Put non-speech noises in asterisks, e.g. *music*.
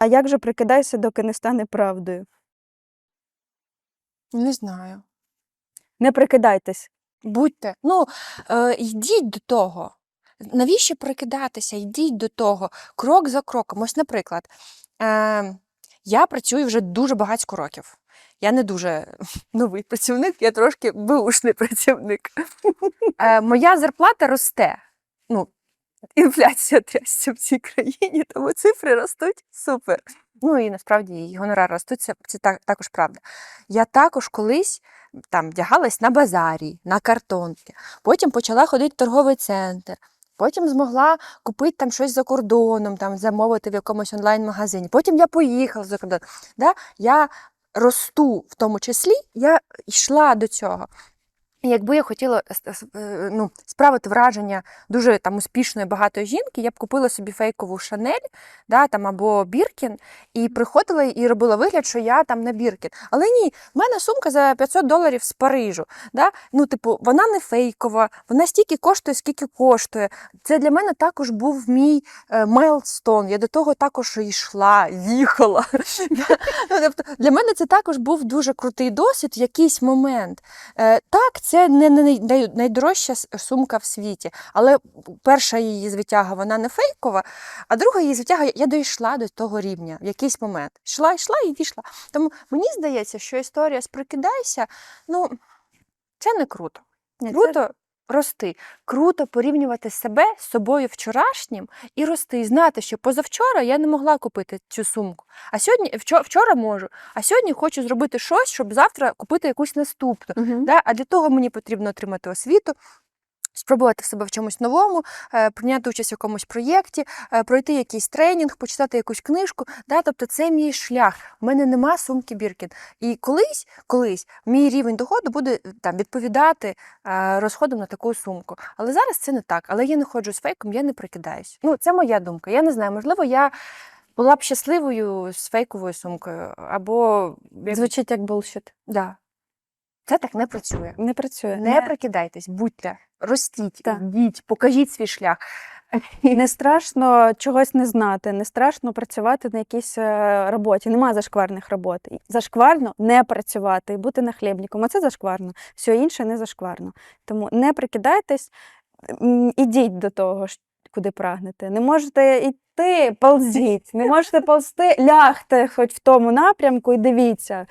А як же прикидайся, доки не стане правдою? Не знаю. Не прикидайтесь. Будьте, ну, е, йдіть до того. Навіщо прикидатися? Йдіть до того, крок за кроком. Ось, наприклад, е, я працюю вже дуже багатько років. Я не дуже *laughs* новий працівник, я трошки беушний працівник. *laughs* Е, моя зарплата росте. Ну, *laughs* інфляція трясся в цій країні, тому цифри ростуть супер. Ну і насправді і гонорари ростуть, це, це так, також правда. Я також колись там вдягалась на базарі, на картонки. Потім почала ходити в торговий центр. Потім змогла купити там щось за кордоном, там замовити в якомусь онлайн-магазині. Потім я поїхала за кордон. Да? Я росту в тому числі, я йшла до цього. Якби я хотіла е, ну, справити враження дуже там успішної багатої жінки, я б купила собі фейкову шанель, да, там або Біркін, і приходила і робила вигляд, що я там на Біркін. Але ні, в мене сумка за 500 доларів з Парижу. Да? Ну, типу, вона не фейкова, вона стільки коштує, скільки коштує. Це для мене також був мій мейлстон. Я до того також йшла, їхала. *laughs* Ну, тобто, для мене це також був дуже крутий досвід в якийсь момент. Е, Так, це не най- най- найдорожча сумка в світі, але перша її звитяга вона не фейкова, а друга її звитяга я дійшла до того рівня в якийсь момент. Йшла, йшла і дійшла. Тому мені здається, що історія з прикидайся, ну це не круто. Ні, це- Круто рости. Круто порівнювати себе з собою вчорашнім і рости, і знати, що позавчора я не могла купити цю сумку. А сьогодні вчора, вчора можу, а сьогодні хочу зробити щось, щоб завтра купити якусь наступну. Угу. Да? А для того мені потрібно отримати освіту. Спробувати себе в чомусь новому, е, прийняти участь в якомусь проєкті, е, пройти якийсь тренінг, почитати якусь книжку. Да? Тобто це мій шлях. У мене нема сумки Біркін. І колись, колись мій рівень доходу буде е, там відповідати розходам на таку сумку. Але зараз це не так. Але я не ходжу з фейком, я не прикидаюсь. Ну, це моя думка. Я не знаю, можливо, я була б щасливою з фейковою сумкою, або. Звучить як булшіт. да. Це так не працює. Не працює. Не прикидайтесь, будьте, ростіть, Так. йдіть, покажіть свій шлях. *laughs* Не страшно чогось не знати, не страшно працювати на якійсь е, роботі. Нема зашкварних робот. Зашкварно не працювати і бути нахлєбником. Оце зашкварно. Все інше не зашкварно. Тому не прикидайтесь, ідіть до того, куди прагнете. Не можете йти, ползіть. Не можете ползти, лягте хоч в тому напрямку і дивіться.